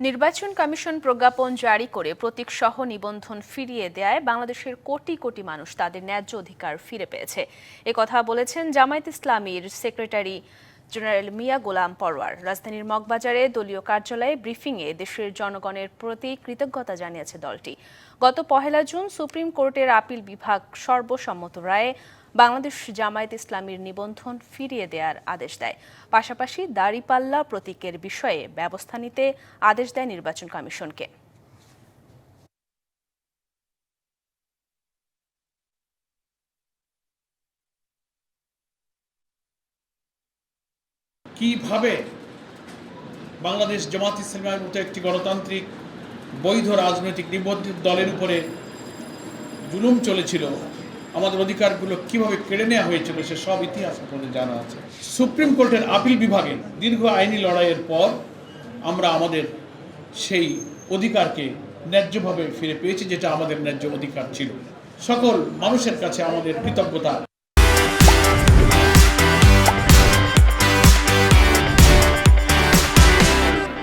নির্বাচন কমিশন প্রজ্ঞাপন জারি করে প্রতীক সহ নিবন্ধন ফিরিয়ে দেয় বাংলাদেশের কোটি কোটি মানুষ তাদের ন্যায্য অধিকার ফিরে পেয়েছে। কথা বলেছেন জামায়াত ইসলামীর সেক্রেটারি জেনারেল মিয়া গোলাম পরওয়ার রাজধানীর মগবাজারে দলীয় কার্যালয়ে ব্রিফিংয়ে দেশের জনগণের প্রতি কৃতজ্ঞতা জানিয়েছে দলটি। গত পহেলা জুন সুপ্রিম কোর্টের আপিল বিভাগ সর্বসম্মত রায়ে বাংলাদেশ জামায়াত ইসলামীর নিবন্ধন ফিরিয়ে দেওয়ার আদেশ দেয়। পাশাপাশি দাড়িপাল্লা প্রতীকের বিষয়ে ব্যবস্থা নিতে আদেশ দেয় নির্বাচন কমিশনকে। কীভাবে বাংলাদেশ জামাত ইসলামের মতো একটি গণতান্ত্রিক, বৈধ রাজনৈতিক নিবন্ধিত দলের উপরে জুলুম চলেছিল, আমাদের অধিকারগুলো কীভাবে কেড়ে নেওয়া হয়েছিল সে সব ইতিহাস আপনাদের জানা আছে। সুপ্রিম কোর্টের আপিল বিভাগে দীর্ঘ আইনি লড়াইয়ের পর আমরা আমাদের সেই অধিকারকে ন্যায্যভাবে ফিরে পেয়েছি, যেটা আমাদের ন্যায্য অধিকার ছিল। সকল মানুষের কাছে আমাদের কৃতজ্ঞতা।